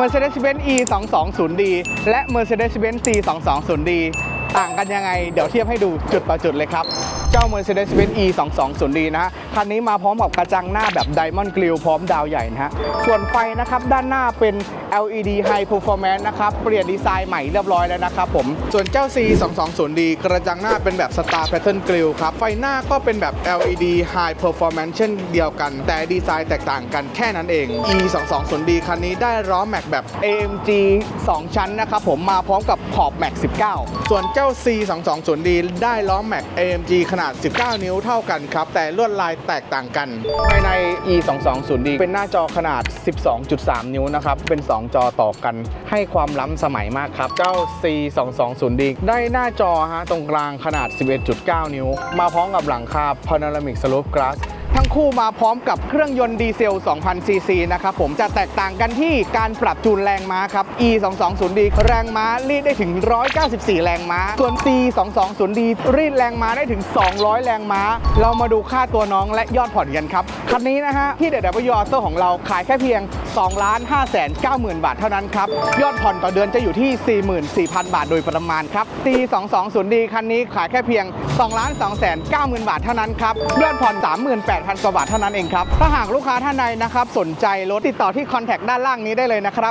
Mercedes-Benz E 2 2 0 D และ Mercedes-Benz C 2 2 0 D ต่างกันยังไง เดี๋ยวเทียบให้ดูจุดต่อจุดเลยครับ เจ้า Mercedes-Benz E 2 2 0 D นะฮะ คันนี้มาพร้อมกับกระจังหน้าแบบ Diamond Grill พร้อมดาวใหญ่นะฮะ ส่วนไฟนะครับ ด้านหน้าเป็น LED High Performance นะครับ เปลี่ยนดีไซน์ใหม่เรียบร้อยแล้วนะครับผม ส่วนเจ้า C 2 2 0 D กระจังหน้าเป็นแบบ Star Pattern Grill ครับ ไฟหน้าก็เป็นแบบ LED High Performance เช่นเดียวกัน แต่ดีไซน์แตกต่างกันแค่นั้นเอง E 2 2 0 D คันนี้ได้ล้อแม็กแบบ AMG 2 ชั้นนะครับผมมาพร้อมกับขอบแม็ก19 ส่วนเจ้า C 2 2 0 D ได้ล้อแม็ก AMG ขนาด 19 นิ้วเท่ากันครับ แต่ลวดลายแตกต่างกัน ภายใน E 2 2 0 D เป็นหน้าจอขนาด 12.3 นิ้วนะครับ เป็น 2จอต่อกัน ให้ความล้ำสมัยมากครับ เจ้า C 2 2 0 D ได้หน้าจอฮะตรงกลางขนาด 11.9 นิ้ว มาพร้อมกับหลังคา Panoramic Slope Glass ทั้งคู่มาพร้อมกับเครื่องยนต์ดีเซล 2,000 ซีซีนะครับผมจะแตกต่างกันที่การปรับจูนแรงม้าครับ E 2 2 0 D แรงม้ารีดได้ถึง 194 แรงม้า ส่วน C 2 2 0 D รีดแรงม้าได้ถึง 200 แรงม้า เรามาดูค่าตัวน้องและยอดผ่อนกันครับ คันนี้นะฮะ ที่เด w อ Auto ของเราขายแค่เพียง2 5 9 0 0 0 0 บาทเท่านั้นครับ ยอดผ่อนต่อเดือนจะอยู่ที่ 44,000 บาทโดยประมาณครับ C 2 2 0 D คันนี้ขายแค่เพียง 2 2 9 0 0 0 0 บาทเท่านั้นครับยอดผ่อน38,000กว่าบาทเท่านั้นเองครับ ถ้าหากลูกค้าท่านใดนะครับสนใจรถติดต่อที่คอนแทคด้านล่างนี้ได้เลยนะครับ